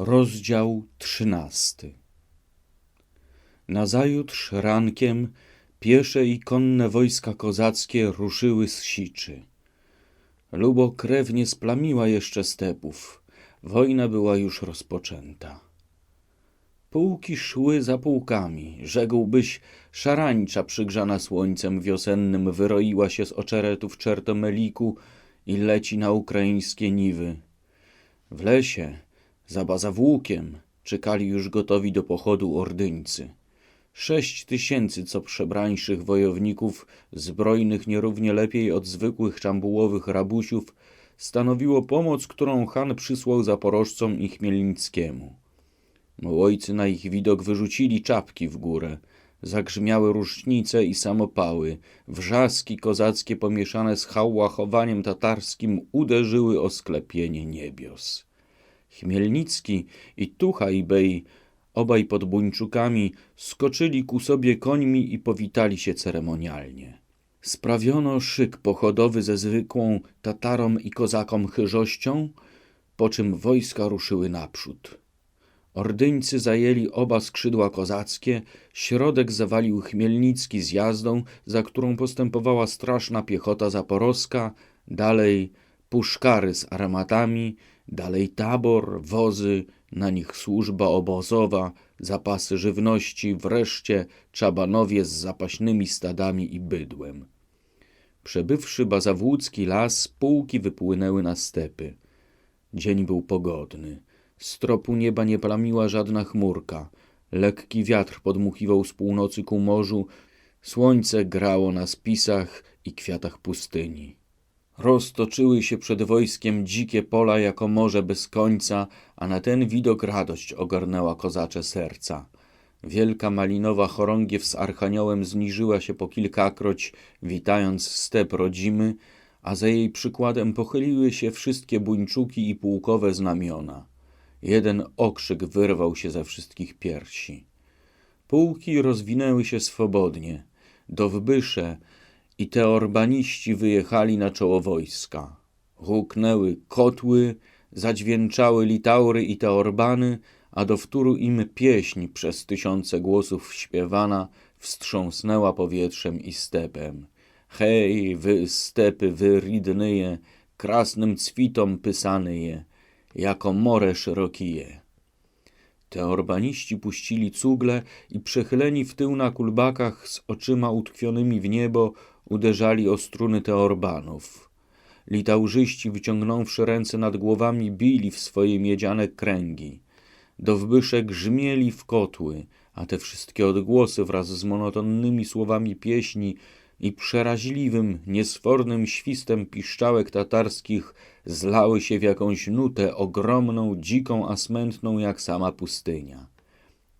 Rozdział trzynasty Nazajutrz rankiem piesze i konne wojska kozackie ruszyły z Siczy. Lubo krew nie splamiła jeszcze stepów. Wojna była już rozpoczęta. Pułki szły za pułkami. Rzekłbyś, szarańcza przygrzana słońcem wiosennym wyroiła się z oczeretów czertomeliku i leci na ukraińskie niwy. W lesie, za bazawłókiem, czekali już gotowi do pochodu ordyńcy. Sześć tysięcy co przebrańszych wojowników, zbrojnych nierównie lepiej od zwykłych czambułowych rabusiów, stanowiło pomoc, którą Han przysłał zaporożcom i Chmielnickiemu. Mołojcy na ich widok wyrzucili czapki w górę. Zagrzmiały różnice i samopały. Wrzaski kozackie pomieszane z hałłachowaniem tatarskim uderzyły o sklepienie niebios. Chmielnicki i Tuchaj Bej, obaj pod buńczukami, skoczyli ku sobie końmi i powitali się ceremonialnie. Sprawiono szyk pochodowy ze zwykłą Tatarom i kozakom chyżością, po czym wojska ruszyły naprzód. Ordyńcy zajęli oba skrzydła kozackie, środek zawalił Chmielnicki z jazdą, za którą postępowała straszna piechota zaporowska, dalej puszkary z armatami, dalej tabor, wozy, na nich służba obozowa, zapasy żywności, wreszcie czabanowie z zapaśnymi stadami i bydłem. Przebywszy bazawłódzki las, pułki wypłynęły na stepy. Dzień był pogodny. Z tropu nieba nie plamiła żadna chmurka. Lekki wiatr podmuchiwał z północy ku morzu. Słońce grało na spisach i kwiatach pustyni. Roztoczyły się przed wojskiem dzikie pola jako morze bez końca, a na ten widok radość ogarnęła kozacze serca. Wielka malinowa chorągiew z archaniołem zniżyła się po kilkakroć, witając step rodzimy, a za jej przykładem pochyliły się wszystkie buńczuki i pułkowe znamiona. Jeden okrzyk wyrwał się ze wszystkich piersi. Pułki rozwinęły się swobodnie. Do I teorbaniści wyjechali na czoło wojska. Huknęły kotły, zadźwięczały litaury i teorbany, a do wtóru im pieśń przez tysiące głosów śpiewana wstrząsnęła powietrzem i stepem. Hej, wy stepy, wy ridnyje, krasnym cwitom pysanyje, jako more szerokije. Teorbaniści puścili cugle i przechyleni w tył na kulbakach z oczyma utkwionymi w niebo uderzali o struny teorbanów. Litałżyści, wyciągnąwszy ręce nad głowami, bili w swoje miedziane kręgi. Dowbysze grzmieli w kotły, a te wszystkie odgłosy wraz z monotonnymi słowami pieśni i przeraźliwym, niesfornym świstem piszczałek tatarskich zlały się w jakąś nutę ogromną, dziką, a smętną jak sama pustynia.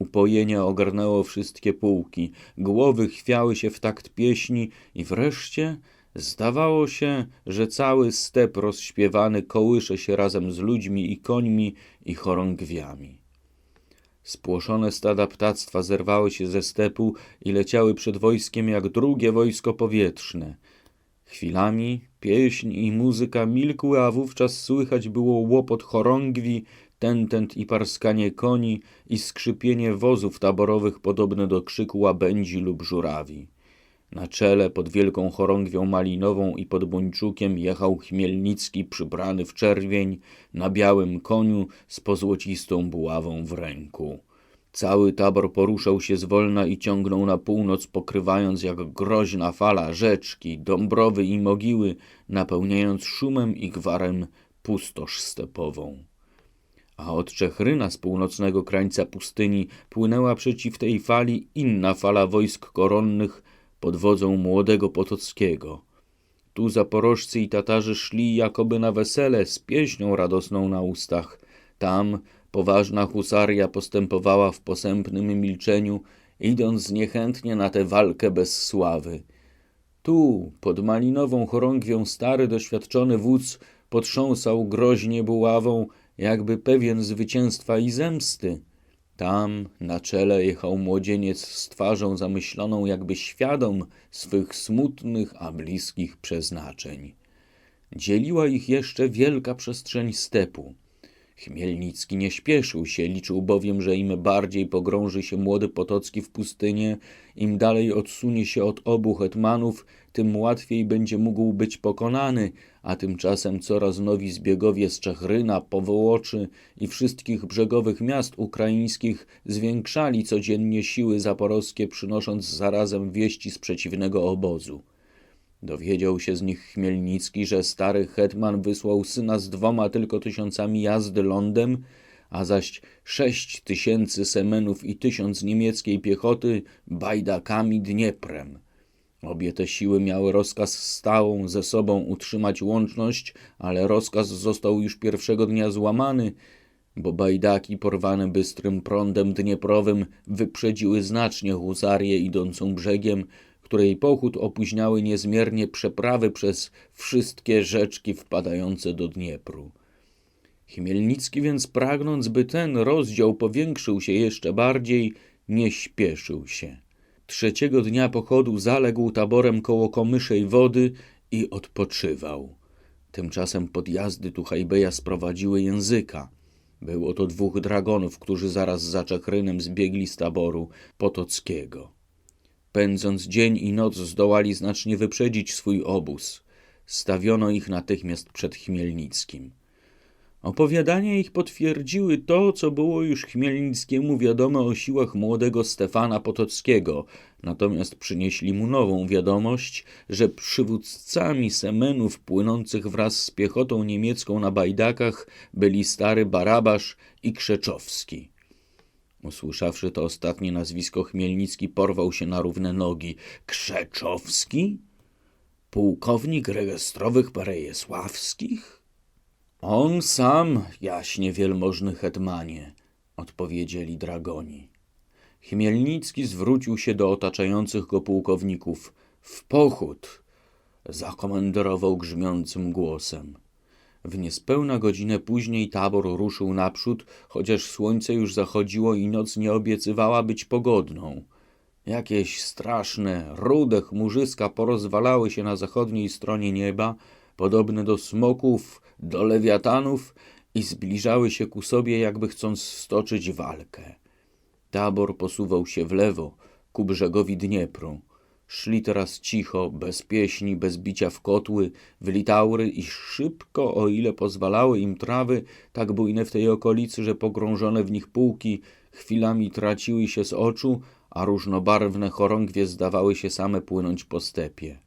Upojenie ogarnęło wszystkie pułki, głowy chwiały się w takt pieśni i wreszcie zdawało się, że cały step rozśpiewany kołysze się razem z ludźmi i końmi i chorągwiami. Spłoszone stada ptactwa zerwały się ze stepu i leciały przed wojskiem jak drugie wojsko powietrzne. Chwilami pieśń i muzyka milkły, a wówczas słychać było łopot chorągwi, tentent i parskanie koni i skrzypienie wozów taborowych podobne do krzyku łabędzi lub żurawi. Na czele pod wielką chorągwią malinową i pod buńczukiem jechał Chmielnicki przybrany w czerwień na białym koniu z pozłocistą buławą w ręku. Cały tabor poruszał się zwolna i ciągnął na północ, pokrywając jak groźna fala rzeczki, dąbrowy i mogiły, napełniając szumem i gwarem pustosz stepową. A od Czechryna z północnego krańca pustyni płynęła przeciw tej fali inna fala wojsk koronnych, pod wodzą młodego Potockiego. Tu zaporożcy i Tatarzy szli jakoby na wesele z pieśnią radosną na ustach. Tam poważna husaria postępowała w posępnym milczeniu, idąc niechętnie na tę walkę bez sławy. Tu, pod malinową chorągwią, stary, doświadczony wódz potrząsał groźnie buławą, jakby pewien zwycięstwa i zemsty. Tam na czele jechał młodzieniec z twarzą zamyśloną, jakby świadom swych smutnych, a bliskich przeznaczeń. Dzieliła ich jeszcze wielka przestrzeń stepu. Chmielnicki nie śpieszył się, liczył bowiem, że im bardziej pogrąży się młody Potocki w pustynię, im dalej odsunie się od obu hetmanów, tym łatwiej będzie mógł być pokonany, a tymczasem coraz nowi zbiegowie z Czechryna, Powołoczy i wszystkich brzegowych miast ukraińskich zwiększali codziennie siły zaporowskie, przynosząc zarazem wieści z przeciwnego obozu. Dowiedział się z nich Chmielnicki, że stary hetman wysłał syna z dwoma tylko tysiącami jazdy lądem, a zaś sześć tysięcy semenów i tysiąc niemieckiej piechoty bajdakami Dnieprem. Obie te siły miały rozkaz stałą ze sobą utrzymać łączność, ale rozkaz został już pierwszego dnia złamany, bo bajdaki porwane bystrym prądem dnieprowym wyprzedziły znacznie huzarię idącą brzegiem, której pochód opóźniały niezmiernie przeprawy przez wszystkie rzeczki wpadające do Dniepru. Chmielnicki więc pragnąc, by ten rozdział powiększył się jeszcze bardziej, nie śpieszył się. Trzeciego dnia pochodu zaległ taborem koło Komyszej Wody i odpoczywał. Tymczasem podjazdy Tuchajbeja sprowadziły języka. Było to dwóch dragonów, którzy zaraz za Czechrynem zbiegli z taboru Potockiego. Pędząc dzień i noc zdołali znacznie wyprzedzić swój obóz. Stawiono ich natychmiast przed Chmielnickim. Opowiadania ich potwierdziły to, co było już Chmielnickiemu wiadome o siłach młodego Stefana Potockiego, natomiast przynieśli mu nową wiadomość, że przywódcami semenów płynących wraz z piechotą niemiecką na bajdakach byli stary Barabasz i Krzeczowski. Usłyszawszy to ostatnie nazwisko, Chmielnicki porwał się na równe nogi. Krzeczowski? Pułkownik rejestrowych Perejesławskich? On sam, jaśnie wielmożny hetmanie, odpowiedzieli dragoni. Chmielnicki zwrócił się do otaczających go pułkowników. W pochód! zakomenderował grzmiącym głosem. W niespełna godzinę później tabor ruszył naprzód, chociaż słońce już zachodziło i noc nie obiecywała być pogodną. Jakieś straszne, rude chmurzyska porozwalały się na zachodniej stronie nieba, podobne do smoków, do lewiatanów i zbliżały się ku sobie, jakby chcąc stoczyć walkę. Tabor posuwał się w lewo, ku brzegowi Dniepru. Szli teraz cicho, bez pieśni, bez bicia w kotły, w litaury i szybko, o ile pozwalały im trawy, tak bujne w tej okolicy, że pogrążone w nich pułki chwilami traciły się z oczu, a różnobarwne chorągwie zdawały się same płynąć po stepie.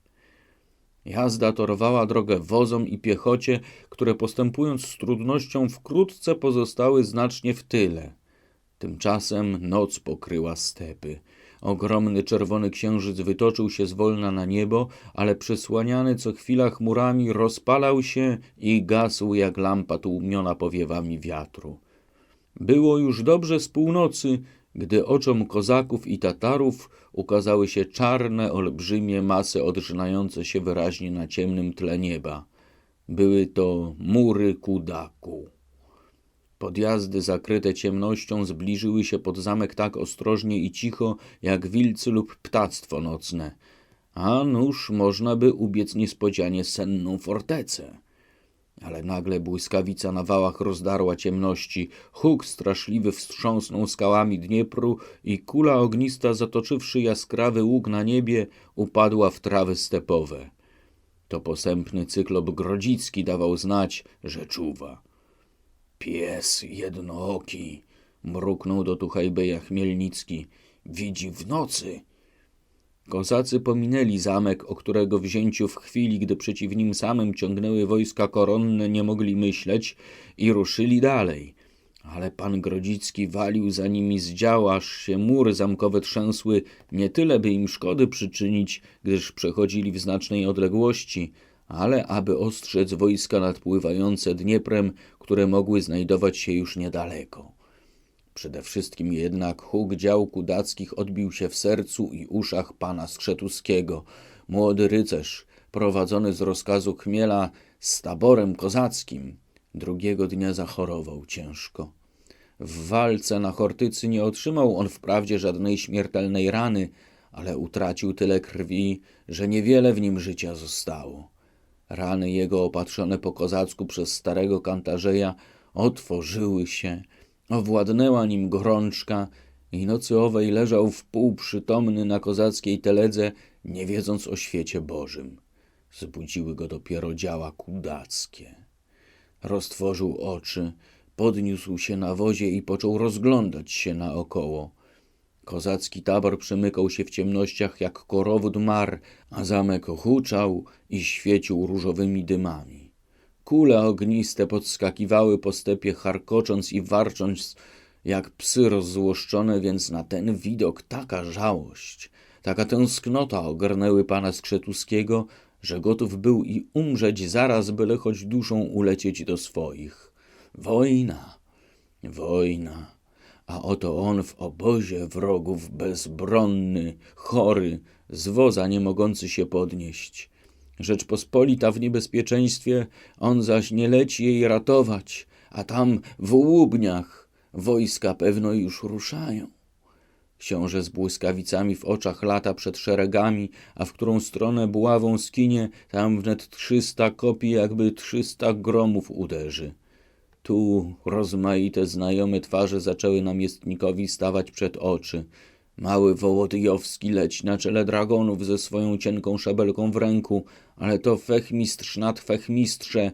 Jazda torowała drogę wozom i piechocie, które postępując z trudnością wkrótce pozostały znacznie w tyle. Tymczasem noc pokryła stepy. Ogromny czerwony księżyc wytoczył się zwolna na niebo, ale przysłaniany co chwila chmurami rozpalał się i gasł jak lampa tłumiona powiewami wiatru. Było już dobrze z północy, gdy oczom kozaków i Tatarów ukazały się czarne, olbrzymie masy odrzynające się wyraźnie na ciemnym tle nieba. Były to mury Kudaku. Podjazdy zakryte ciemnością zbliżyły się pod zamek tak ostrożnie i cicho, jak wilcy lub ptactwo nocne. A nuż można by ubiec niespodzianie senną fortecę. Ale nagle błyskawica na wałach rozdarła ciemności, huk straszliwy wstrząsnął skałami Dniepru i kula ognista, zatoczywszy jaskrawy łuk na niebie, upadła w trawy stepowe. To posępny cyklop Grodzicki dawał znać, że czuwa. Pies jednooki, mruknął do Tuchajbeja Chmielnicki. Widzi w nocy. Kozacy pominęli zamek, o którego wzięciu w chwili, gdy przeciw nim samym ciągnęły wojska koronne, nie mogli myśleć i ruszyli dalej. Ale pan Grodzicki walił za nimi z dział, aż się mury zamkowe trzęsły, nie tyle by im szkody przyczynić, gdyż przechodzili w znacznej odległości, ale aby ostrzec wojska nadpływające Dnieprem, które mogły znajdować się już niedaleko. Przede wszystkim jednak huk dział kudackich odbił się w sercu i uszach pana Skrzetuskiego. Młody rycerz, prowadzony z rozkazu Chmiela z taborem kozackim, drugiego dnia zachorował ciężko. W walce na Chortycy nie otrzymał on wprawdzie żadnej śmiertelnej rany, ale utracił tyle krwi, że niewiele w nim życia zostało. Rany jego opatrzone po kozacku przez starego kantarzeja otworzyły się, owładnęła nim gorączka i nocy owej leżał wpół przytomny na kozackiej teledze, nie wiedząc o świecie Bożym. Zbudziły go dopiero działa kudackie. Roztworzył oczy, podniósł się na wozie i począł rozglądać się naokoło. Kozacki tabor przemykał się w ciemnościach jak korowód mar, a zamek huczał i świecił różowymi dymami. Kule ogniste podskakiwały po stepie, charkocząc i warcząc jak psy rozzłoszczone, więc na ten widok taka żałość, taka tęsknota ogarnęły pana Skrzetuskiego, że gotów był i umrzeć zaraz, byle choć duszą ulecieć do swoich. Wojna, wojna, a oto on w obozie wrogów bezbronny, chory, z woza nie mogący się podnieść. Rzeczpospolita w niebezpieczeństwie, on zaś nie leci jej ratować, a tam w łubniach wojska pewno już ruszają. Książę z błyskawicami w oczach lata przed szeregami, a w którą stronę buławą skinie, tam wnet trzysta kopii, jakby trzysta gromów uderzy. Tu rozmaite znajome twarze zaczęły namiestnikowi stawać przed oczy. Mały Wołodyjowski leci na czele dragonów ze swoją cienką szabelką w ręku, ale to fechmistrz nad fechmistrze.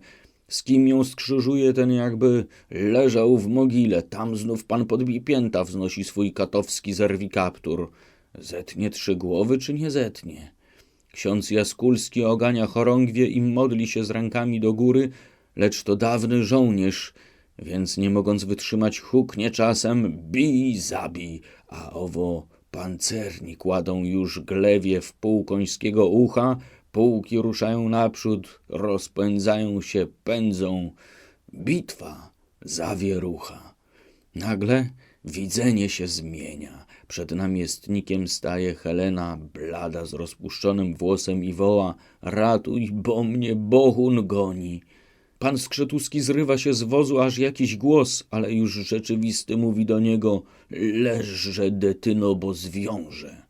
Z kim ją skrzyżuje, ten jakby leżał w mogile. Tam znów pan podbij pięta wznosi swój katowski zerwikaptur. Zetnie trzy głowy, czy nie zetnie? Ksiądz Jaskulski ogania chorągwie i modli się z rękami do góry, lecz to dawny żołnierz, więc nie mogąc wytrzymać huknie czasem bij, zabij, a owo pancerni kładą już glewie w pół końskiego ucha, pułki ruszają naprzód, rozpędzają się, pędzą. Bitwa, zawierucha. Nagle widzenie się zmienia. Przed namiestnikiem staje Helena, blada z rozpuszczonym włosem i woła Ratuj, bo mnie Bohun goni. Pan Skrzetuski zrywa się z wozu, aż jakiś głos, ale już rzeczywisty mówi do niego Leżże, detyno, bo zwiąże.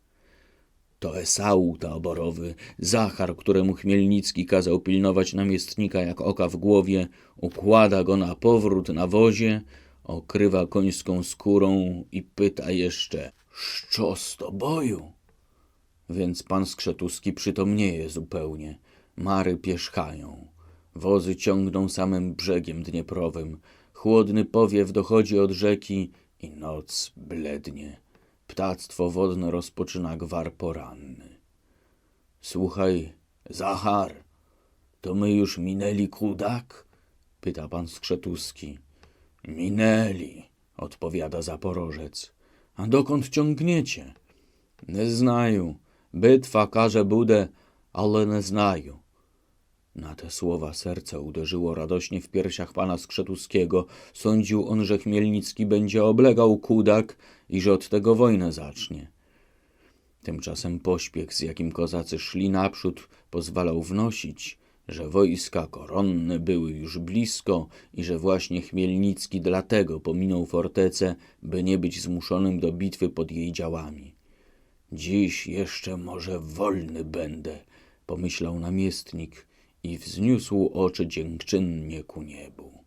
To Esau taborowy, Zachar, któremu Chmielnicki kazał pilnować namiestnika jak oka w głowie, układa go na powrót na wozie, okrywa końską skórą i pyta jeszcze Szczo z boju? Więc pan Skrzetuski przytomnieje zupełnie. Mary pierzchają. Wozy ciągną samym brzegiem Dnieprowym. Chłodny powiew dochodzi od rzeki i noc blednie. Ptactwo wodne rozpoczyna gwar poranny. Słuchaj, Zachar, to my już minęli kudak? Pyta pan Skrzetuski. Minęli, odpowiada Zaporożec. A dokąd ciągniecie? Nie znaju. Bitwa każe budę, ale nie znaju. Na te słowa serce uderzyło radośnie w piersiach pana Skrzetuskiego. Sądził on, że Chmielnicki będzie oblegał kudak i że od tego wojnę zacznie. Tymczasem pośpiech, z jakim kozacy szli naprzód, pozwalał wnosić, że wojska koronne były już blisko i że właśnie Chmielnicki dlatego pominął fortecę, by nie być zmuszonym do bitwy pod jej działami. Dziś jeszcze może wolny będę, pomyślał namiestnik i wzniósł oczy dziękczynnie ku niebu.